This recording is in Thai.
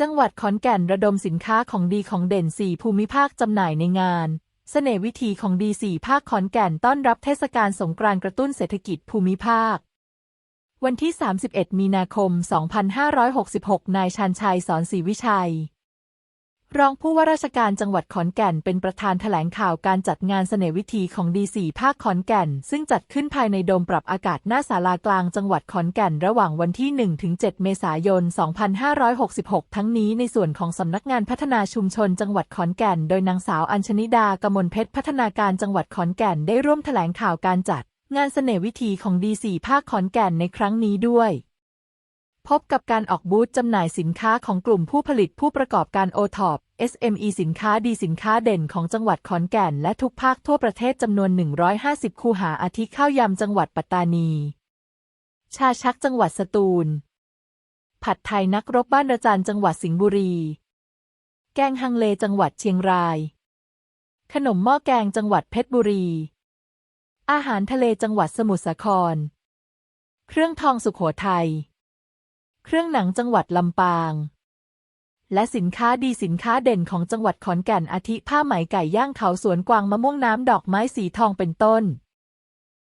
จังหวัดขอนแก่นระดมสินค้าของดีของเด่น 4 ภูมิภาคจำหน่ายในงานเสน่ห์วิธีของดี 4 ภาคขอนแก่นต้อนรับเทศกาลสงกรานต์กระตุ้นเศรษฐกิจภูมิภาค วันที่ 31 มีนาคม 2566 นายชันชัยสอนศรีวิชัย รองผู้ว่าราชการจังหวัดขอนแก่นเป็นประธานแถลงข่าวการจัดงานเสน่ห์วิถีของดีสีภาคขอนแก่น ซึ่งจัดขึ้นภายในโดมปรับอากาศหน้าศาลากลางจังหวัดขอนแก่นระหว่างวันที่ 1-7 เมษายน 2566 ทั้งนี้ในส่วนของสำนักงานพัฒนาชุมชนจังหวัดขอนแก่น โดยนางสาวอัญชนิดากมลเพชรพัฒนาการจังหวัดขอนแก่นได้ร่วมแถลงข่าวการจัด งานเสน่ห์วิถีของดีสีภาคขอนแก่นในครั้งนี้ด้วย พบกับการออกบูธจำหน่ายสินค้าของกลุ่มผู้ผลิตผู้ประกอบการโอท็อป SME สินค้าดีสินค้าเด่นของจังหวัดขอนแก่น และทุกภาคทั่วประเทศจำนวน 150 คูหาอาทิข้าวยำจังหวัดปัตตานี ชาชักจังหวัดสตูล ผัดไทยนักรบบ้านระจันจังหวัดสิงห์บุรี แกงฮังเลจังหวัดเชียงราย ขนมหม้อแกงจังหวัดเพชรบุรี อาหารทะเลจังหวัดสมุทรสาคร เครื่องทองสุขโขทัย เครื่องหนังจังหวัดลำปาง และสินค้าดีสินค้าเด่นของจังหวัดขอนแก่นอาทิผ้าไหมไก่ย่างเขาสวนกวางมะม่วงน้ำดอกไม้สีทองเป็นต้น